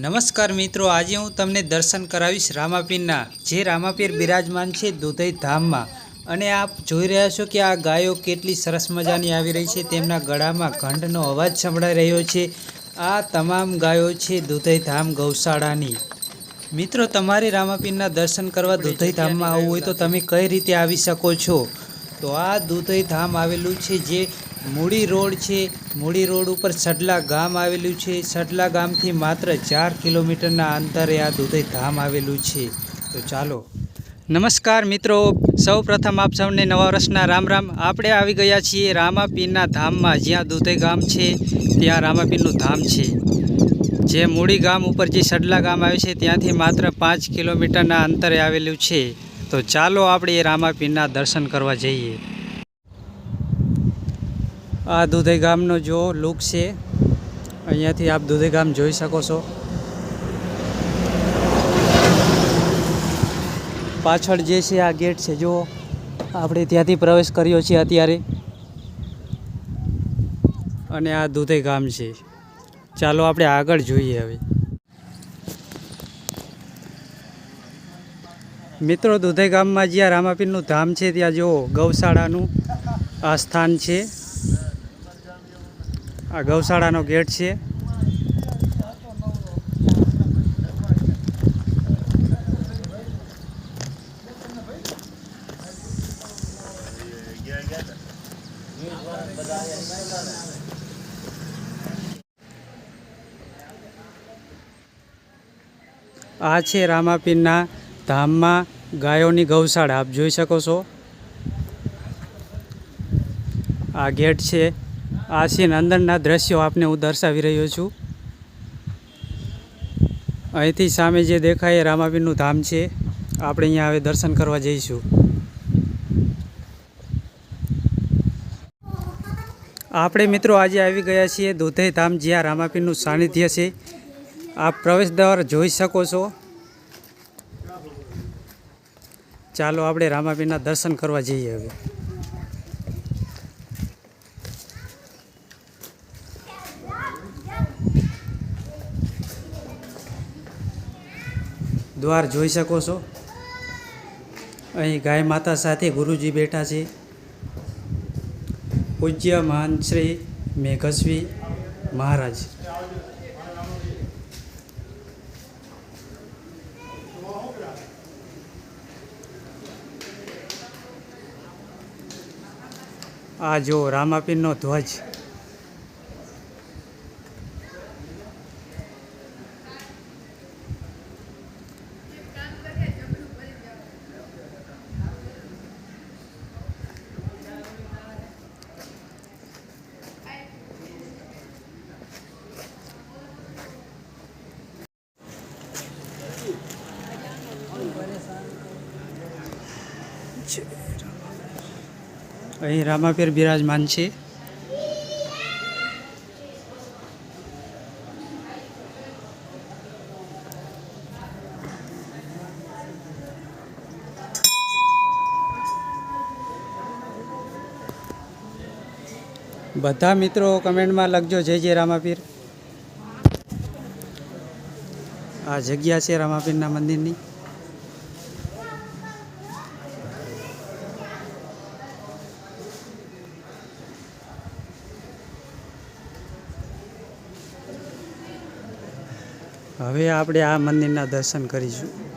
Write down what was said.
નમસ્કાર મિત્રો આજે હું તમને દર્શન કરાવીશ રામાપીરના જે રામાપીર બિરાજમાન છે દુધઈ ધામમાં. અને આપ જોઈ રહ્યા છો કે આ ગાયો કેટલી સરસ મજાની આવી રહી છે તેમના ગળામાં ઘંટનો અવાજ સંભળાઈ રહ્યો છે. આ તમામ ગાયો છે દુધઈ ધામ ગૌશાળાની. મિત્રો તમારે રામાપીરના દર્શન કરવા દુધઈ ધામમાં આવવું હોય તો તમે કઈ રીતે આવી શકો છો? તો આ દુધઈ ધામ આવેલું છે જે મૂડી રોડ છે. મૂડી રોડ ઉપર સડલા ગામ આવેલું છે. સડલા ગામથી માત્ર ચાર કિલોમીટરના અંતરે આ દુધઈ ધામ આવેલું છે. તો ચાલો. નમસ્કાર મિત્રો. સૌ પ્રથમ આપ સૌને નવા વર્ષના રામ રામ. આપણે આવી ગયા છીએ રામાપીરના ધામમાં, જ્યાં દુધઈ ગામ છે. ત્યાં રામાપીરનું ધામ છે. જે મૂડી ગામ ઉપર જે સડલા ગામ આવે છે, ત્યાંથી માત્ર પાંચ કિલોમીટરના અંતરે આવેલું છે. તો ચાલો આપણે એ રામાપીરના દર્શન કરવા જઈએ. આ દુધઈ ગામનો જો લુક છે. અહીંયાથી આપ દુધઈ ગામ જોઈ શકો છો. પાછળ જે છે આ ગેટ છે જો આપણે ત્યાંથી પ્રવેશ કર્યો છે અત્યારે. અને આ દુધઈ ગામ છે. ચાલો આપણે આગળ જોઈએ હવે. મિત્રો, દુધઈ ગામમાં જ્યાં રામાપીરનું ધામ છે, ત્યાં જો ગૌશાળાનું આ સ્થાન છે. આ ગૌશાળાનો ગેટ છે. આ છે રામાપીરના ધામમાં ગાયોની ગૌશાળા, આપ જોઈ શકો છો. આ ગેટ છે. આ છે અંદરના દ્રશ્યો આપને હું દર્શાવી રહ્યો છું. અહીંથી સામે જે દેખાય એ રામાપીરનું ધામ છે. આપણે અહીંયા હવે દર્શન કરવા જઈશું. આપણે મિત્રો આજે આવી ગયા છીએ દુધઈ ધામ, જ્યાં રામાપીરનું સાનિધ્ય છે. આપ પ્રવેશ દ્વાર જોઈ શકો છો. ચાલો આપણે રામાપીરના દર્શન કરવા જઈએ હવે. દ્વાર જોઈ શકો છો. અહીં ગાય માતા સાથે ગુરુજી બેઠા છે. પૂજ્ય મહાન શ્રી મેઘસ્વી મહારાજ. આ જો રામાપીરનો ધ્વજ અહીં રામાપીર બિરાજમાન છે. બધા મિત્રો કમેન્ટમાં લખજો. જય જય રામાપીર. આ જગ્યા છે રામાપીરના મંદિરની. હવે આપણે આ મંદિરના દર્શન કરીશું.